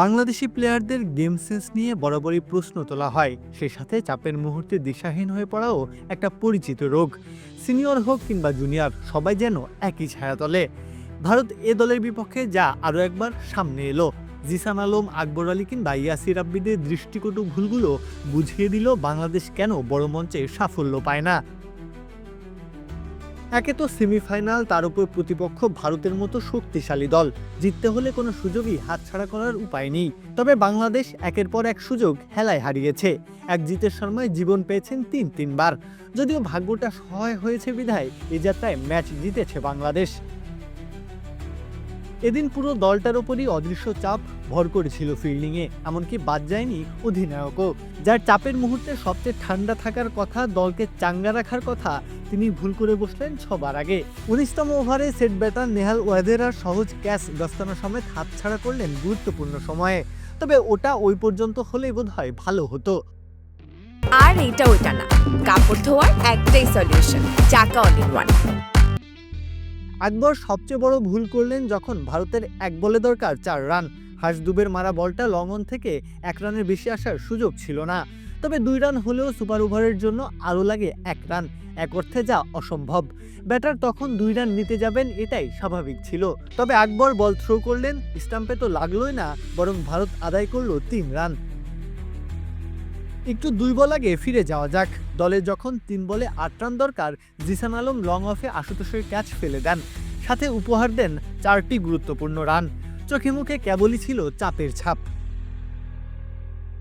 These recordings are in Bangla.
বাংলাদেশি প্লেয়ারদের গেম সেন্স নিয়ে বরাবরই প্রশ্ন তোলা হয়। সে সাথে চাপের মুহূর্তে দিশাহীন হয়ে পড়াও একটা পরিচিত রোগ। সিনিয়র হোক কিংবা জুনিয়র সবাই যেন একই ছায়াতলে ভারত এ দলের বিপক্ষে যা আরও একবার সামনে এলো। জিসান আলম, আকবর আলী কিংবা ইয়াসির আব্বিদের দৃষ্টিকটু ভুলগুলো বুঝিয়ে দিল বাংলাদেশ কেন বড় মঞ্চে সাফল্য পায় না? একে তো সেমিফাইনাল, তার উপর প্রতিপক্ষ ভারতের মতো শক্তিশালী দল। জিততে হলে কোনো সুযোগই হাতছাড়া করার উপায় নেই। তবে বাংলাদেশ একের পর এক সুযোগ হেলায় হারিয়েছে। এক জিতের শর্মায় জীবন পেয়েছেন তিন তিনবার। যদিও ভাগ্যটা সহায় হয়েছে বিধায় এই যাত্রায় ম্যাচ জিতেছে বাংলাদেশ। এদিন পুরো দলটার ওপরই অদৃশ্য চাপ ভর করেছিল ফিল্ডিংয়ে, এমনকি বাদ যায়নি অধিনায়কও। যার চাপের মুহূর্তে সবচেয়ে ঠান্ডা থাকার কথা, দলকে চাঙ্গা রাখার কথা, তিনি ভুল করে বসলেন সবার আগে। উনিশতম ওভারে সেট ব্যাটার নেহাল ওয়াদেরার সহজ ক্যাচ দস্তানা সমেত হাতছাড়া করলেন গুরুত্বপূর্ণ সময়ে। তবে ওটা ওই পর্যন্ত হলেই বোধ হয় ভালো হতো। আর এটা ওটা না। কাপড় ধোয়ার একটাই সলিউশন চাকা অল ইন ওয়ান আকবর সবচেয়ে বড় ভুল করলেন যখন ভারতের এক বলে দরকার চার রান। হাসদুবের মারা বলটা লং থেকে এক রানের বেশি আসার সুযোগ ছিল না। তবে দুই রান হলেও সুপার ওভারের জন্য আরও লাগে এক রান। এক অর্থে যা অসম্ভব। ব্যাটার তখন দুই রান নিতে যাবেন এটাই স্বাভাবিক ছিল। তবে আকবর বল থ্রো করলেন, স্টাম্পে তো লাগলোই না, বরং ভারত আদায় করল তিন রান। একটু দুই বল আগে ফিরে যাওয়া যাক। দলে যখন তিন বলে আট রান দরকার, জিসান আলম লং অফে আশুতোষের ক্যাচ ফেলে দেন। সাথে উপহার দেন চারটি গুরুত্বপূর্ণ রান। চোখে মুখে কেবলই ছিল চাপের ছাপ।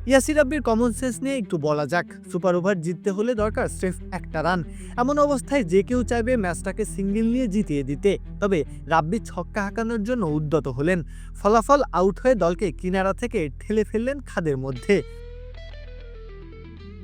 ইয়াসির আব্বির কমন সেন্স নিয়ে একটু বলা যাক। সুপার ওভার জিততে হলে দরকার স্রেফ একটা রান। এমন অবস্থায় যে কেউ চাইবে ম্যাচটাকে সিঙ্গেল নিয়ে জিতিয়ে দিতে। তবে রাব্বি ছক্কা হাঁকানোর জন্য উদ্যত হলেন। ফলাফল আউট হয়ে দলকে কিনারা থেকে ঠেলে ফেললেন খাদের মধ্যে।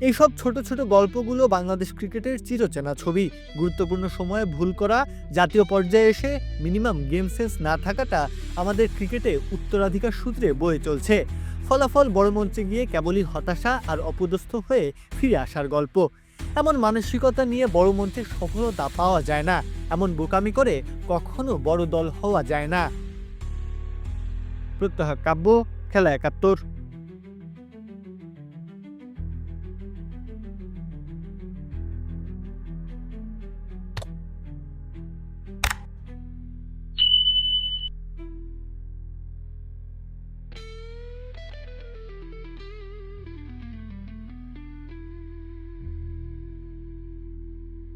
এইসব ছোট ছোট গল্পগুলো বাংলাদেশ ক্রিকেটের চিরচেনা ছবি। গুরুত্বপূর্ণ সময়ে ভুল করা, জাতীয় পর্যায়ে এসে মিনিমাম গেম সেন্স না থাকাটা আমাদের ক্রিকেটে উত্তরাধিকার সূত্রে বয়ে চলছে। ফলাফল বড় মঞ্চে গিয়ে কেবলই হতাশা আর অপদস্থ হয়ে ফিরে আসার গল্প। এমন মানসিকতা নিয়ে বড় মঞ্চে সফলতা পাওয়া যায় না। এমন বোকামি করে কখনো বড় দল হওয়া যায় না। প্রত্যহ কাব্য, খেলা একাত্তর।